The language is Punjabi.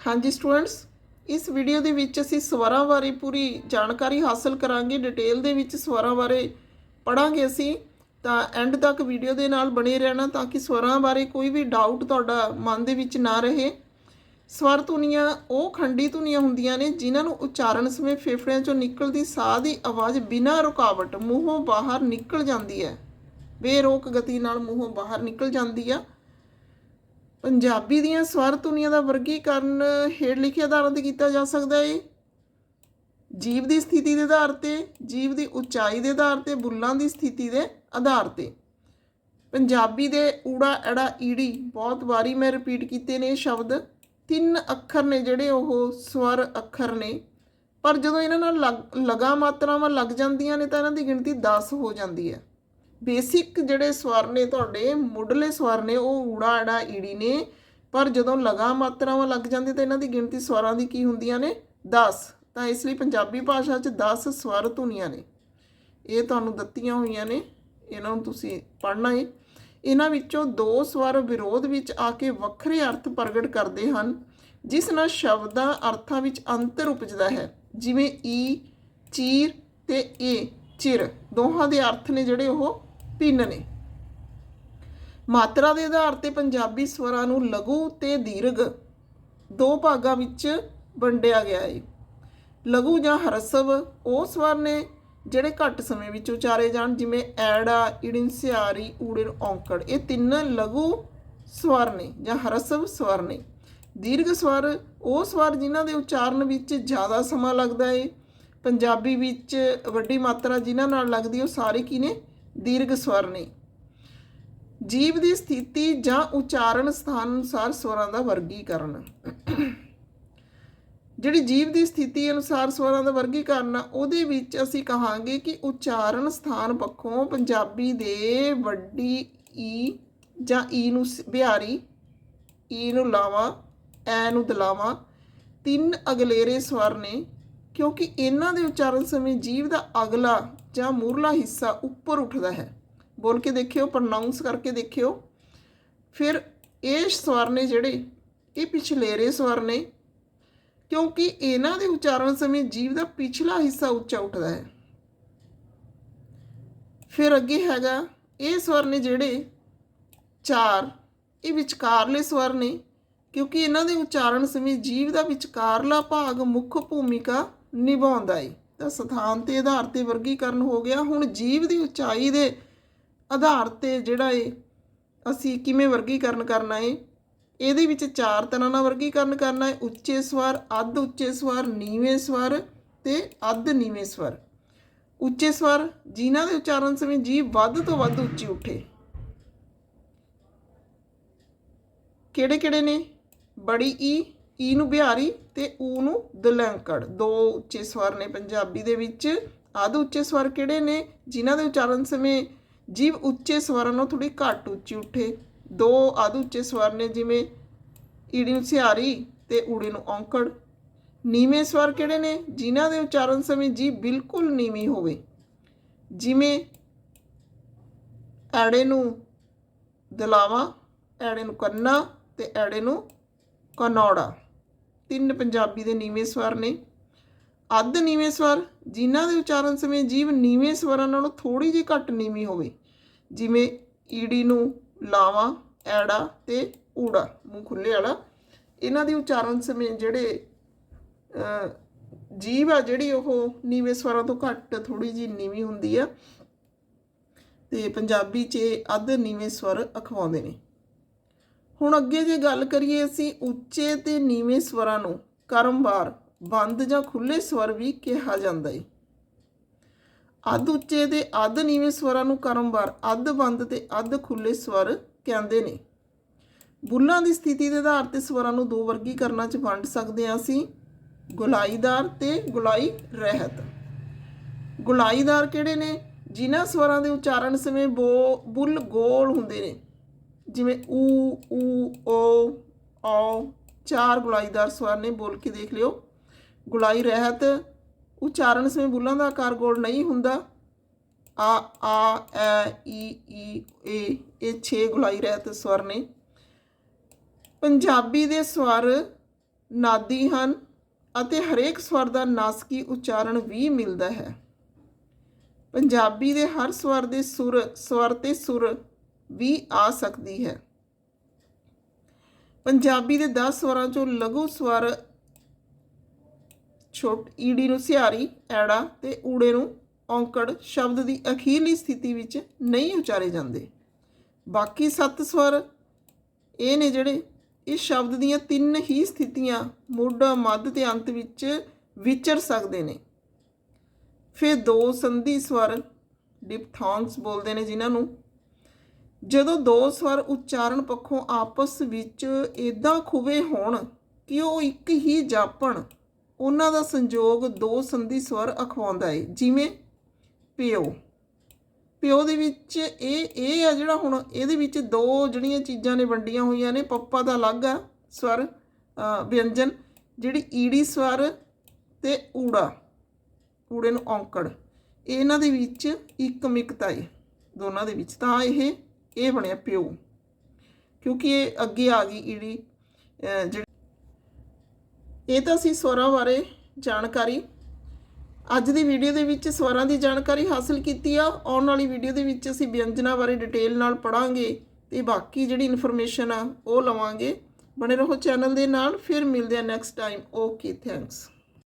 ਹਾਂਜੀ ਸਟੂਡੈਂਟਸ, ਇਸ ਵੀਡੀਓ ਦੇ ਵਿੱਚ ਅਸੀਂ ਸਵਰਾਂ ਬਾਰੇ ਪੂਰੀ ਜਾਣਕਾਰੀ ਹਾਸਲ ਕਰਾਂਗੇ ਡਿਟੇਲ ਦੇ ਵਿੱਚ ਸਵਰਾਂ ਬਾਰੇ ਪੜਾਂਗੇ ਅਸੀਂ। ਤਾਂ ਐਂਡ ਤੱਕ ਵੀਡੀਓ ਦੇ ਨਾਲ ਬਣੇ ਰਹਿਣਾ ਤਾਂ ਕਿ ਸਵਰਾਂ ਬਾਰੇ ਕੋਈ ਵੀ ਡਾਊਟ ਤੁਹਾਡਾ ਮਨ ਦੇ ਵਿੱਚ ਨਾ ਰਹੇ। ਸਵਰ ਧੁਨੀਆਂ, ਉਹ ਖੰਡੀ ਧੁਨੀਆਂ ਹੁੰਦੀਆਂ ਨੇ ਜਿਨ੍ਹਾਂ ਨੂੰ ਉਚਾਰਨ ਸਮੇਂ ਫੇਫੜਿਆਂ ਚੋਂ ਨਿਕਲਦੀ ਸਾਹ ਦੀ ਆਵਾਜ਼ ਬਿਨਾਂ ਰੁਕਾਵਟ ਮੂੰਹੋਂ ਬਾਹਰ ਨਿਕਲ ਜਾਂਦੀ ਹੈ। ਬੇਰੋਕ ਗਤੀ ਨਾਲ ਮੂੰਹੋਂ ਬਾਹਰ ਨਿਕਲ ਜਾਂਦੀ ਆ। ਪੰਜਾਬੀ ਦੀਆਂ ਸਵਰ ਧੁਨੀਆਂ ਦਾ ਵਰਗੀਕਰਨ ਹੇਠ ਲਿਖੇ ਆਧਾਰਾਂ ਤੇ ਕੀਤਾ ਜਾ ਸਕਦਾ ਹੈ ਜੀਵ ਦੀ ਸਥਿਤੀ ਦੇ ਆਧਾਰ ਤੇ, ਜੀਵ ਦੀ ਉਚਾਈ ਦੇ ਆਧਾਰ ਤੇ, ਬੁੱਲਾਂ ਦੀ ਸਥਿਤੀ ਦੇ ਆਧਾਰ ਤੇ। ਪੰਜਾਬੀ ਦੇ ਊੜਾ, ਐੜਾ, ਈੜੀ ਬਹੁਤ ਵਾਰੀ ਮੈਂ ਰਿਪੀਟ ਕੀਤੇ ਨੇ ਇਹ ਸ਼ਬਦ। ਤਿੰਨ ਅੱਖਰ ਨੇ ਜਿਹੜੇ ਉਹ ਸਵਰ ਅੱਖਰ ਨੇ। ਪਰ ਜਦੋਂ ਇਹਨਾਂ ਨਾਲ ਲਗ- ਲਗਾ ਮਾਤਰਾਵਾਂ ਲੱਗ ਜਾਂਦੀਆਂ ਨੇ ਤਾਂ ਇਹਨਾਂ ਦੀ ਗਿਣਤੀ 10 ਹੋ ਜਾਂਦੀ ਹੈ। ਬੇਸਿਕ ਜਿਹੜੇ ਸਵਰ ਨੇ ਤੁਹਾਡੇ, ਮੁੱਢਲੇ ਸਵਰ ਨੇ, ਉਹ ਊੜਾ ਅੜਾ ਈੜੀ ਨੇ। ਪਰ ਜਦੋਂ ਲਗਾ ਮਾਤਰਾਵਾਂ ਲੱਗ ਜਾਂਦੀ ਤਾਂ ਇਹਨਾਂ ਦੀ ਗਿਣਤੀ ਸਵਰਾਂ ਦੀ ਕੀ ਹੁੰਦੀਆਂ ਨੇ? 10 ਤਾਂ ਇਸ ਲਈ ਪੰਜਾਬੀ ਭਾਸ਼ਾ 'ਚ 10 ਸਵਰ ਧੁਨੀਆਂ ਨੇ। ਇਹ ਤੁਹਾਨੂੰ ਦਿੱਤੀਆਂ ਹੋਈਆਂ ਨੇ। ਇਹਨਾਂ ਨੂੰ ਤੁਸੀਂ ਪੜ੍ਹਨਾ ਹੈ ਇਹਨਾਂ ਵਿੱਚੋਂ ਦੋ ਸਵਰ ਵਿਰੋਧ ਵਿੱਚ ਆ ਕੇ ਵੱਖਰੇ ਅਰਥ ਪ੍ਰਗਟ ਕਰਦੇ ਹਨ, ਜਿਸ ਨਾਲ ਸ਼ਬਦਾਂ ਅਰਥਾਂ ਵਿੱਚ ਅੰਤਰ ਉਪਜਦਾ ਹੈ। ਜਿਵੇਂ ਈ, ਚੀਰ ਤੇ ਏ, ਚਿਰ। ਦੋਹਾਂ ਦੇ ਅਰਥ ਨੇ ਜਿਹੜੇ ਉਹ ਤਿੰਨ ਨੇ। ਮਾਤਰਾ ਦੇ ਆਧਾਰ ਤੇ ਪੰਜਾਬੀ ਸਵਰਾਂ ਨੂੰ ਲਘੂ ਤੇ ਦੀਰਘ ਦੋ ਭਾਗਾਂ ਵਿੱਚ ਵੰਡਿਆ ਗਿਆ ਹੈ ਲਘੂ ਜਾਂ ਹਰਸਵ ਉਹ ਸਵਰ ਨੇ ਜਿਹੜੇ ਘੱਟ ਸਮੇਂ ਵਿੱਚ ਉਚਾਰੇ ਜਾਣ, ਜਿਵੇਂ ਐੜਾ ਇੜਿਨ ਸਿਆਰੀ ਊੜੇ ਔਂਕੜ। ਇਹ ਤਿੰਨ ਲਘੂ ਸਵਰ ਨੇ ਜਾਂ ਹਰਸਵ ਸਵਰ ਨੇ। ਦੀਰਘ ਸਵਰ ਉਹ ਸਵਰ ਜਿਨ੍ਹਾਂ ਦੇ ਉਚਾਰਨ ਵਿੱਚ ਜ਼ਿਆਦਾ ਸਮਾਂ ਲੱਗਦਾ ਹੈ ਪੰਜਾਬੀ ਵਿੱਚ ਵੱਡੀ ਮਾਤਰਾ ਜਿਨ੍ਹਾਂ ਨਾਲ ਲੱਗਦੀ ਉਹ ਸਾਰੇ ਕੀ ਨੇ? ਦੀਰਘ ਸਵਰ ਨੇ ਜੀਵ ਦੀ ਸਥਿਤੀ ਜਾਂ ਉਚਾਰਨ ਸਥਾਨ ਅਨੁਸਾਰ ਸਵਰਾਂ ਦਾ ਵਰਗੀਕਰਨ। ਜਿਹੜੀ ਜੀਵ ਦੀ ਸਥਿਤੀ ਅਨੁਸਾਰ ਸਵਰਾਂ ਦਾ ਵਰਗੀਕਰਨ ਆ, ਉਹਦੇ ਵਿੱਚ ਅਸੀਂ ਕਹਾਂਗੇ ਕਿ ਉਚਾਰਨ ਸਥਾਨ ਪੱਖੋਂ ਪੰਜਾਬੀ ਦੇ ਵੱਡੀ ਈ ਜਾਂ ਈ ਨੂੰ ਸ- ਬਿਹਾਰੀ, ਈ ਨੂੰ ਲਾਵਾਂ, ਐ ਨੂੰ ਦਲਾਵਾਂ, ਤਿੰਨ ਅਗਲੇਰੇ ਸਵਰ ਨੇ, ਕਿਉਂਕਿ ਇਹਨਾਂ ਦੇ ਉਚਾਰਨ ਸਮੇਂ ਜੀਵ ਦਾ ਅਗਲਾ ਜਾਂ ਮੂਰਲਾ ਹਿੱਸਾ ਉੱਪਰ ਉੱਠਦਾ ਹੈ। ਬੋਲ ਕੇ ਦੇਖਿਓ ਪ੍ਰੋਨਾਂਸ ਕਰਕੇ ਦੇਖਿਓ। ਫਿਰ ਇਹ ਸਵਰ ਨੇ ਜਿਹੜੇ, ਇਹ ਪਿਛਲੇਰੇ ਸਵਰ ਨੇ, ਕਿਉਂਕਿ ਇਹਨਾਂ ਦੇ ਉਚਾਰਨ ਸਮੇਂ ਜੀਵ ਦਾ ਪਿਛਲਾ ਹਿੱਸਾ ਉੱਚਾ ਉੱਠਦਾ ਹੈ। ਫਿਰ ਅੱਗੇ ਹੈਗਾ, ਇਹ ਸਵਰ ਨੇ ਜਿਹੜੇ ਚਾਰ, ਇਹ ਵਿਚਕਾਰਲੇ ਸਵਰ ਨੇ, ਕਿਉਂਕਿ ਇਹਨਾਂ ਦੇ ਉਚਾਰਨ ਸਮੇਂ ਜੀਵ ਦਾ ਵਿਚਕਾਰਲਾ ਭਾਗ ਮੁੱਖ ਭੂਮਿਕਾ ਨਿਭਾਉਂਦਾ ਹੈ ਤਾਂ ਸਥਾਨ ਤੇ ਆਧਾਰ ਤੇ ਵਰਗੀਕਰਨ ਹੋ ਗਿਆ। ਹੁਣ ਜੀਵ ਦੀ ਉਚਾਈ ਦੇ ਆਧਾਰ ਤੇ ਜਿਹੜਾ ਏ ਅਸੀਂ ਕਿਵੇਂ ਵਰਗੀਕਰਨ ਕਰਨਾ ਏ? ਇਹਦੇ ਵਿੱਚ ਚਾਰ ਤਰ੍ਹਾਂ ਦਾ ਵਰਗੀਕਰਨ ਕਰਨਾ ਹੈ ਉੱਚੇ ਸਵਰ, ਅੱਧ ਉੱਚੇ ਸਵਰ, ਨੀਵੇਂ ਸਵਰ ਤੇ ਅੱਧ ਨੀਵੇਂ ਸਵਰ। ਉੱਚੇ ਸਵਰ ਜਿਨ੍ਹਾਂ ਦੇ ਉਚਾਰਨ ਸਮੇਂ ਜੀਵ ਵੱਧ ਤੋਂ ਵੱਧ ਉੱਚੀ ਉੱਠੇ। ਕਿਹੜੇ ਕਿਹੜੇ ਨੇ? ਬੜੀ ਈ ਈ ਨੂੰ ਬਿਹਾਰੀ ਤੇ ਊ ਨੂੰ ਦਲੰਕੜ। ਦੋ ਉੱਚੇ ਸਵਰ ਨੇ ਪੰਜਾਬੀ ਦੇ ਵਿੱਚ। ਅੱਧ ਉੱਚੇ ਸਵਰ ਕਿਹੜੇ ਨੇ? ਜਿਨ੍ਹਾਂ ਦੇ ਉਚਾਰਨ ਸਮੇਂ ਜੀਵ ਉੱਚੇ ਸਵਰਾਂ ਨਾਲੋਂ ਥੋੜੀ ਘੱਟ ਉੱਚੀ ਉੱਠੇ। ਦੋ ਅੱਧ ਉੱਚੇ ਸਵਰ ਨੇ ਜਿਵੇਂ ਈੜੀ ਨੂੰ ਸਿਹਾਰੀ ਤੇ ਊੜੇ ਨੂੰ ਔਂਕੜ। ਨੀਵੇਂ ਸਵਰ ਕਿਹੜੇ ਨੇ? ਜਿਨ੍ਹਾਂ ਦੇ ਉਚਾਰਨ ਸਮੇਂ ਜੀਭ ਬਿਲਕੁਲ ਨੀਵੀਂ ਹੋਵੇ। ਜਿਵੇਂ ਐੜੇ ਨੂੰ ਦਲਾਵਾ, ਐੜੇ ਨੂੰ ਕੰਨਾ ਤੇ ਐੜੇ ਨੂੰ ਕਨੌੜਾ। ਤਿੰਨ ਪੰਜਾਬੀ ਦੇ ਨੀਵੇਂ ਸਵਰ ਨੇ। ਅੱਧ ਨੀਵੇਂ ਸਵਰ, ਜਿਨ੍ਹਾਂ ਦੇ ਉਚਾਰਨ ਸਮੇਂ ਜੀਵ ਨੀਵੇਂ ਸਵਰਾਂ ਨਾਲੋਂ ਥੋੜੀ ਜਿਹੀ ਘੱਟ ਨੀਵੀਂ ਹੋਵੇ। ਜਿਵੇਂ ਈੜੀ ਨੂੰ ਲਾਵਾ, ਐੜਾ ਤੇ ਊੜਾ, ਮੂੰਹ ਖੁੱਲੇ ਵਾਲਾ। ਇਹਨਾਂ ਦੀ ਉਚਾਰਨ ਸਮੇਂ ਜਿਹੜੇ ਜੀਵ ਆ ਜਿਹੜੀ ਉਹ ਨੀਵੇਂ ਸਵਰਾਂ ਤੋਂ ਘੱਟ ਥੋੜੀ ਜਿਹੀ ਨੀਵੀਂ ਹੁੰਦੀ ਆ। ਤੇ ਪੰਜਾਬੀ 'ਚ ਇਹ ਅੱਧ ਨੀਵੇਂ ਸਵਰ ਅਖਵਾਉਂਦੇ ਨੇ। ਹੁਣ ਅੱਗੇ ਜੇ ਗੱਲ ਕਰੀਏ ਅਸੀਂ ਉੱਚੇ ਤੇ ਨੀਵੇਂ ਸਵਰਾਂ ਨੂੰ ਕਰਮਵਾਰ ਬੰਦ ਜਾਂ ਖੁੱਲੇ ਸਵਰ ਵੀ ਕਿਹਾ ਜਾਂਦਾ ਹੈ ਅੱਧ ਉੱਚੇ ਤੇ ਅੱਧ ਨੀਵੇਂ ਸਵਰਾਂ ਨੂੰ ਕਰਮਵਾਰ ਅੱਧ ਬੰਦ ਤੇ ਅੱਧ ਖੁੱਲੇ ਸਵਰ ਕਹਿੰਦੇ ਨੇ। ਬੁੱਲਾਂ ਦੀ ਸਥਿਤੀ ਦੇ ਆਧਾਰ ਤੇ ਸਵਰਾਂ ਨੂੰ ਦੋ ਵਰਗੀਕਰਨਾਂ 'ਚ ਵੰਡ ਸਕਦੇ ਹਾਂ ਅਸੀਂ, ਗੁਲਾਈਦਾਰ ਤੇ ਗੁਲਾਈ ਰਹਿਤ। ਗੁਲਾਈਦਾਰ ਕਿਹੜੇ ਨੇ? ਜਿਨ੍ਹਾਂ ਸਵਰਾਂ ਦੇ ਉਚਾਰਨ ਸਮੇਂ ਬੋ, ਬੁੱਲ ਗੋਲ ਹੁੰਦੇ ਨੇ। ਜਿਵੇਂ ਊ ਊ, ਓ ਔ ਚਾਰ ਗੁਲਾਈਦਾਰ ਸਵਰ ਨੇ, ਬੋਲ ਕੇ ਦੇਖ ਲਿਓ। ਗੁਲਾਈ ਰਹਿਤ, ਉਚਾਰਨ ਸਮੇਂ ਬੁੱਲਾਂ ਦਾ ਆਕਾਰ ਗੋਲ ਨਹੀਂ ਹੁੰਦਾ। ਆ ਆ, ਐ, ਈ ਈ, ਏ, ਇਹ 6 ਗੁਲਾਈ ਰਹਿਤ ਸਵਰ ਨੇ। ਪੰਜਾਬੀ ਦੇ ਸਵਰ ਨਾਦੀ ਹਨ ਅਤੇ ਹਰੇਕ ਸਵਰ ਦਾ ਨਾਸਕੀ ਉਚਾਰਨ ਵੀ ਮਿਲਦਾ ਹੈ। ਪੰਜਾਬੀ ਦੇ ਹਰ ਸਵਰ ਦੇ ਸੁਰ, ਸਵਰ ਤੇ ਸੁਰ ਵੀ ਆ ਸਕਦੀ ਹੈ। ਪੰਜਾਬੀ ਦੇ 10 ਸਵਰਾਂ ਚੋਂ ਲਘੂ ਸਵਰ ਛੋਟ ਈੜੀ ਨੂੰ ਸਿਹਾਰੀ, ਐੜਾ ਤੇ ਊੜੇ ਨੂੰ ਔਂਕੜ ਸ਼ਬਦ ਦੀ ਅਖੀਰਲੀ ਸਥਿਤੀ ਵਿੱਚ ਨਹੀਂ ਉਚਾਰੇ ਜਾਂਦੇ। ਬਾਕੀ ਸੱਤ ਸਵਰ ਇਹ ਨੇ ਜਿਹੜੇ ਇਸ ਸ਼ਬਦ ਦੀਆਂ ਤਿੰਨ ਹੀ ਸਥਿਤੀਆਂ ਮੋਢਾ, ਮੱਧ ਤੇ ਅੰਤ ਵਿੱਚ ਵਿਚਰ ਸਕਦੇ ਨੇ। ਫਿਰ ਦੋ ਸੰਧੀ ਸਵਰ ਡਿਪਥੋਂਗਸ ਬੋਲਦੇ ਨੇ ਜਿਨ੍ਹਾਂ ਨੂੰ ਜਦੋਂ ਦੋ ਸਵਰ ਉਚਾਰਨ ਪੱਖੋਂ ਆਪਸ ਵਿੱਚ ਇਦਾਂ ਖੁਵੇ ਹੋਣ ਕਿ ਉਹ ਇੱਕ ਹੀ ਜਾਪਣ, ਉਹਨਾਂ ਦਾ ਸੰਯੋਗ ਦੋ ਸੰਧੀ ਸਵਰ ਅਖਵਾਉਂਦਾ ਹੈ ਜਿਵੇਂ ਪਿਓ। ਪਿਓ ਦੇ ਵਿੱਚ ਇਹ ਇਹ ਆ ਜਿਹੜਾ ਹੁਣ ਇਹਦੇ ਵਿੱਚ ਦੋ ਜਿਹੜੀਆਂ ਚੀਜ਼ਾਂ ਨੇ ਵੰਡੀਆਂ ਹੋਈਆਂ ਨੇ, ਪੱਪਾ ਦਾ ਅਲੱਗ ਆ ਸਵਰ ਵਿਅੰਜਨ, ਜਿਹੜੀ ਈੜੀ ਸਵਰ ਤੇ ਊੜਾ, ਊੜੇ ਨੂੰ ਔਂਕੜ। ਇਹਨਾਂ ਦੇ ਵਿੱਚ ਇੱਕ ਮਿਕਤਾ ਹੈ ਦੋਨਾਂ ਦੇ ਵਿੱਚ। ਤਾਂ ਇਹ ਇਹ ਬਣਿਆ ਪਿਓ। ਕਿਉਂਕਿ ਇਹ ਅੱਗੇ ਆ ਗਈ ਈੜੀ ਅ, ਜਿਹੜੀ ਇਹ ਤਾਂ ਸੀ ਸਵਰਾਂ ਬਾਰੇ ਜਾਣਕਾਰੀ ਅੱਜ ਦੀ ਵੀਡੀਓ ਦੇ ਵਿੱਚ ਸਵਰਾਂ ਦੀ ਜਾਣਕਾਰੀ ਹਾਸਲ ਕੀਤੀ ਆ। ਆਉਣ ਵਾਲੀ ਵੀਡੀਓ ਦੇ ਵਿੱਚ ਅਸੀਂ ਵਿਅੰਜਨਾਂ ਬਾਰੇ ਡਿਟੇਲ ਨਾਲ ਪੜਾਂਗੇ ਤੇ ਬਾਕੀ ਜਿਹੜੀ ਇਨਫੋਰਮੇਸ਼ਨ ਆ ਉਹ ਲਵਾਂਗੇ। ਬਣੇ ਰਹੋ ਚੈਨਲ ਦੇ ਨਾਲ ਫਿਰ ਮਿਲਦੇ ਆ ਨੈਕਸਟ ਟਾਈਮ। Okay thanks.